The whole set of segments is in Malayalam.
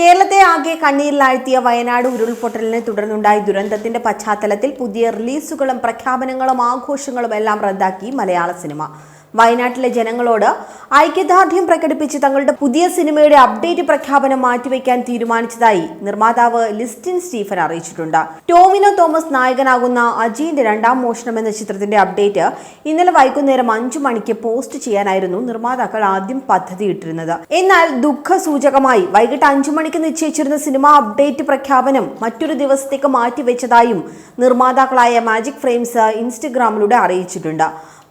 കേരളത്തെ ആകെ കണ്ണീരിലാഴ്ത്തിയ വയനാട് ഉരുൾപൊട്ടലിനെ തുടർന്നുണ്ടായ ദുരന്തത്തിന്റെ പശ്ചാത്തലത്തിൽ പുതിയ റിലീസുകളും പ്രഖ്യാപനങ്ങളും ആഘോഷങ്ങളും എല്ലാം റദ്ദാക്കി മലയാള സിനിമ. വയനാട്ടിലെ ജനങ്ങളോട് ഐക്യദാർഢ്യം പ്രകടിപ്പിച്ച് തങ്ങളുടെ പുതിയ സിനിമയുടെ അപ്ഡേറ്റ് പ്രഖ്യാപനം മാറ്റിവെക്കാൻ തീരുമാനിച്ചതായി നിർമ്മാതാവ് ലിസ്റ്റിൻ സ്റ്റീഫൻ അറിയിച്ചിട്ടുണ്ട്. ടോമിനോ തോമസ് നായകനാകുന്ന അജീന്റെ രണ്ടാം മോഷണം എന്ന ചിത്രത്തിന്റെ അപ്ഡേറ്റ് ഇന്നലെ വൈകുന്നേരം അഞ്ചു മണിക്ക് പോസ്റ്റ് ചെയ്യാനായിരുന്നു നിർമ്മാതാക്കൾ ആദ്യം പദ്ധതിയിട്ടിരുന്നത്. എന്നാൽ ദുഃഖസൂചകമായി വൈകിട്ട് അഞ്ചു മണിക്ക് നിശ്ചയിച്ചിരുന്ന സിനിമ അപ്ഡേറ്റ് പ്രഖ്യാപനം മറ്റൊരു ദിവസത്തേക്ക് മാറ്റിവെച്ചതായും നിർമ്മാതാക്കളായ മാജിക് ഫ്രെയിംസ് ഇൻസ്റ്റഗ്രാമിലൂടെ അറിയിച്ചിട്ടുണ്ട്.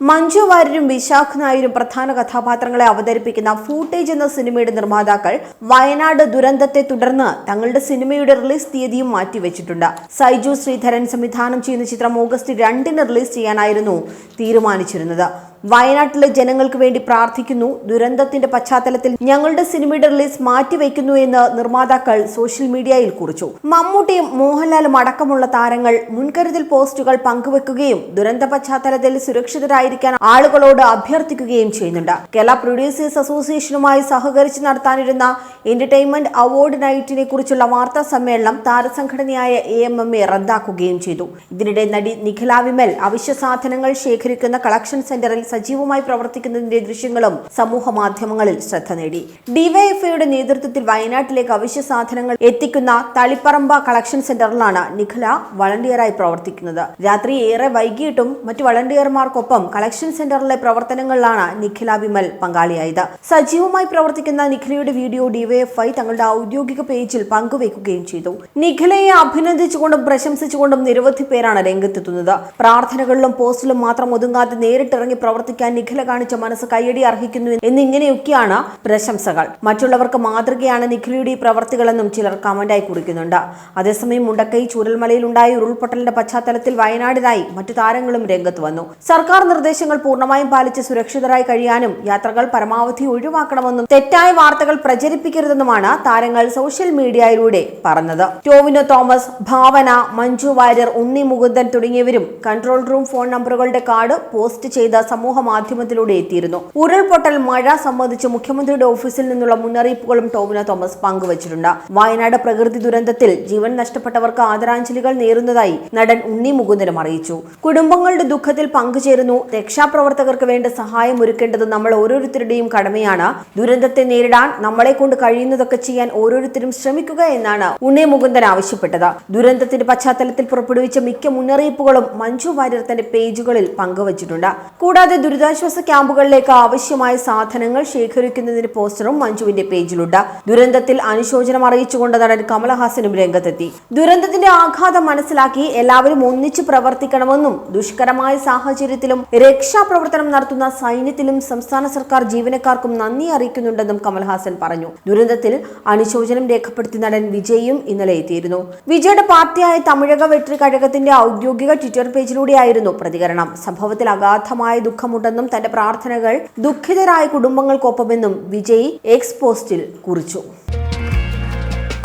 മഞ്ജു വാര്യരും വിശാഖ് നായരും പ്രധാന കഥാപാത്രങ്ങളെ അവതരിപ്പിക്കുന്ന ഫൂട്ടേജ് എന്ന സിനിമയുടെ നിർമ്മാതാക്കൾ വയനാട് ദുരന്തത്തെ തുടർന്ന് തങ്ങളുടെ സിനിമയുടെ റിലീസ് തീയതിയും മാറ്റിവെച്ചിട്ടുണ്ട്. സൈജു ശ്രീധരൻ സംവിധാനം ചെയ്യുന്ന ചിത്രം ഓഗസ്റ്റ് രണ്ടിന് റിലീസ് ചെയ്യാനായിരുന്നു തീരുമാനിച്ചിരുന്നത്. വയനാട്ടിലെ ജനങ്ങൾക്ക് വേണ്ടി പ്രാർത്ഥിക്കുന്നു. ദുരന്തത്തിന്റെ പശ്ചാത്തലത്തിൽ ഞങ്ങളുടെ സിനിമയുടെ റിലീസ് മാറ്റിവെക്കുന്നു എന്ന് നിർമ്മാതാക്കൾ സോഷ്യൽ മീഡിയയിൽ കുറിച്ചു. മമ്മൂട്ടിയും മോഹൻലാലും അടക്കമുള്ള താരങ്ങൾ മുൻകരുതൽ പോസ്റ്റുകൾ പങ്കുവെക്കുകയും ദുരന്ത പശ്ചാത്തലത്തിൽ സുരക്ഷിതരായിരിക്കാൻ ആളുകളോട് അഭ്യർത്ഥിക്കുകയും ചെയ്യുന്നുണ്ട്. കേരള പ്രൊഡ്യൂസേഴ്സ് അസോസിയേഷനുമായി സഹകരിച്ച് നടത്താനിരുന്ന എന്റർടൈൻമെന്റ് അവാർഡ് നൈറ്റിനെ കുറിച്ചുള്ള വാർത്താ സമ്മേളനം താരസംഘടനയായ എ എം എം എ റദ്ദാക്കുകയും ചെയ്തു. ഇതിനിടെ നടി നിഖില വിമൽ അവശ്യ സാധനങ്ങൾ ശേഖരിക്കുന്ന കളക്ഷൻ സെന്ററിൽ സജീവമായി പ്രവർത്തിക്കുന്നതിന്റെ ദൃശ്യങ്ങളും സമൂഹ മാധ്യമങ്ങളിൽ ശ്രദ്ധ നേടി. ഡിവൈഎഫ്ഐയുടെ നേതൃത്വത്തിൽ വയനാട്ടിലേക്ക് അവശ്യ സാധനങ്ങൾ എത്തിക്കുന്ന തളിപ്പറമ്പ കളക്ഷൻ സെന്ററിലാണ് നിഖില വളണ്ടിയറായി പ്രവർത്തിക്കുന്നത്. രാത്രി ഏറെ വൈകിട്ടും മറ്റു വളണ്ടിയർമാർക്കൊപ്പം കളക്ഷൻ സെന്ററിലെ പ്രവർത്തനങ്ങളിലാണ് നിഖില വിമൽ പങ്കാളിയായത്. സജീവമായി പ്രവർത്തിക്കുന്ന നിഖിലയുടെ വീഡിയോ ഡിവൈഎഫ്ഐ തങ്ങളുടെ ഔദ്യോഗിക പേജിൽ പങ്കുവെക്കുകയും ചെയ്തു. നിഖിലയെ അഭിനന്ദിച്ചുകൊണ്ടും പ്രശംസിച്ചുകൊണ്ടും നിരവധി പേരാണ് രംഗത്തെത്തുന്നത്. പ്രാർത്ഥനകളിലും പോസ്റ്റിലും മാത്രം ഒതുങ്ങാതെ നേരിട്ടിറങ്ങി പ്രവർത്തിക്കാൻ നിഖില കാണിച്ച മനസ്സ് കയ്യടി അർഹിക്കുന്നു എന്നിങ്ങനെയൊക്കെയാണ് പ്രശംസകൾ. മറ്റുള്ളവർക്ക് മാതൃകയാണ് നിഖിലയുടെ പ്രവർത്തികളെന്നും ചിലർ കമന്റായി കുറിക്കുന്നുണ്ട്. അതേസമയം മുണ്ടക്കൈ ചൂരൽമലയിൽ ചൂരൽമലയിലുണ്ടായ ഉരുൾപൊട്ടലിന്റെ പശ്ചാത്തലത്തിൽ വയനാടിനായി മറ്റു താരങ്ങളും രംഗത്ത് വന്നു. സർക്കാർ നിർദ്ദേശങ്ങൾ പൂർണമായും പാലിച്ച് സുരക്ഷിതരായി കഴിയാനും യാത്രകൾ പരമാവധി ഒഴിവാക്കണമെന്നും തെറ്റായ വാർത്തകൾ പ്രചരിപ്പിക്കരുതെന്നുമാണ് താരങ്ങൾ സോഷ്യൽ മീഡിയയിലൂടെ പറഞ്ഞത്. ടോവിനോ തോമസ് ഭാവന മഞ്ജു വാര്യർ ഉണ്ണി മുകുന്ദൻ തുടങ്ങിയവരും കൺട്രോൾ റൂം ഫോൺ നമ്പറുകളുടെ കാർഡ് പോസ്റ്റ് ചെയ്ത സമൂഹ മാധ്യമത്തിലൂടെ എത്തിയിരുന്നു. ഉരുൾപൊട്ടൽ മഴ സംബന്ധിച്ച് മുഖ്യമന്ത്രിയുടെ ഓഫീസിൽ നിന്നുള്ള മുന്നറിയിപ്പുകളും ടോമിന തോമസ് പങ്കുവച്ചിട്ടുണ്ട്. വയനാട് പ്രകൃതി ദുരന്തത്തിൽ ജീവൻ നഷ്ടപ്പെട്ടവർക്ക് ആദരാഞ്ജലികൾ നേരുന്നതായി നടൻ ഉണ്ണി മുകുന്ദനും അറിയിച്ചു. കുടുംബങ്ങളുടെ ദുഃഖത്തിൽ പങ്കുചേരുന്നു. രക്ഷാപ്രവർത്തകർക്ക് വേണ്ട സഹായം ഒരുക്കേണ്ടത് നമ്മൾ ഓരോരുത്തരുടെയും കടമയാണ്. ദുരന്തത്തെ നേരിടാൻ നമ്മളെ കൊണ്ട് കഴിയുന്നതൊക്കെ ചെയ്യാൻ ഓരോരുത്തരും ശ്രമിക്കുക എന്നാണ് ഉണ്ണി മുകുന്ദൻ ആവശ്യപ്പെട്ടത്. ദുരന്തത്തിന്റെ പശ്ചാത്തലത്തിൽ പുറപ്പെടുവിച്ച മിക്ക മുന്നറിയിപ്പുകളും മഞ്ജു വാര്യർ തന്റെ പേജുകളിൽ പങ്കുവച്ചിട്ടുണ്ട്. കൂടാതെ ദുരിതാശ്വാസ ക്യാമ്പുകളിലേക്ക് ആവശ്യമായ സാധനങ്ങൾ ശേഖരിക്കുന്നതിന് പോസ്റ്ററും മഞ്ജുവിന്റെ പേജിലുണ്ട്. ദുരന്തത്തിൽ അനുശോചനം അറിയിച്ചുകൊണ്ട് നടൻ കമലഹാസനും രംഗത്തെത്തി. ദുരന്തത്തിന്റെ ആഘാതം മനസ്സിലാക്കി എല്ലാവരും ഒന്നിച്ചു പ്രവർത്തിക്കണമെന്നും ദുഷ്കരമായ സാഹചര്യത്തിലും രക്ഷാപ്രവർത്തനം നടത്തുന്ന സൈന്യത്തിലും സംസ്ഥാന സർക്കാർ ജീവനക്കാർക്കും നന്ദി അറിയിക്കുന്നുണ്ടെന്നും കമൽഹാസൻ പറഞ്ഞു. ദുരന്തത്തിൽ അനുശോചനം രേഖപ്പെടുത്തി നടൻ വിജയും ഇന്നലെ എത്തിയിരുന്നു. വിജയുടെ പാർട്ടിയായ തമിഴക വെട്രി കഴകത്തിന്റെ ഔദ്യോഗിക ട്വിറ്റർ പേജിലൂടെയായിരുന്നു പ്രതികരണം. സംഭവത്തിൽ അഗാധമായ ദുഃഖമുണ്ടെന്നും തന്റെ പ്രാർത്ഥനകൾ ദുഃഖിതരായ കുടുംബങ്ങൾക്കൊപ്പമെന്നും വിജയ് എക്സ് പോസ്റ്റിൽ കുറിച്ചു.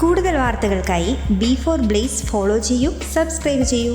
കൂടുതൽ വാർത്തകൾക്കായി ബി ഫോർ ബ്ലേസ് ഫോളോ ചെയ്യൂ സബ്സ്ക്രൈബ് ചെയ്യൂ.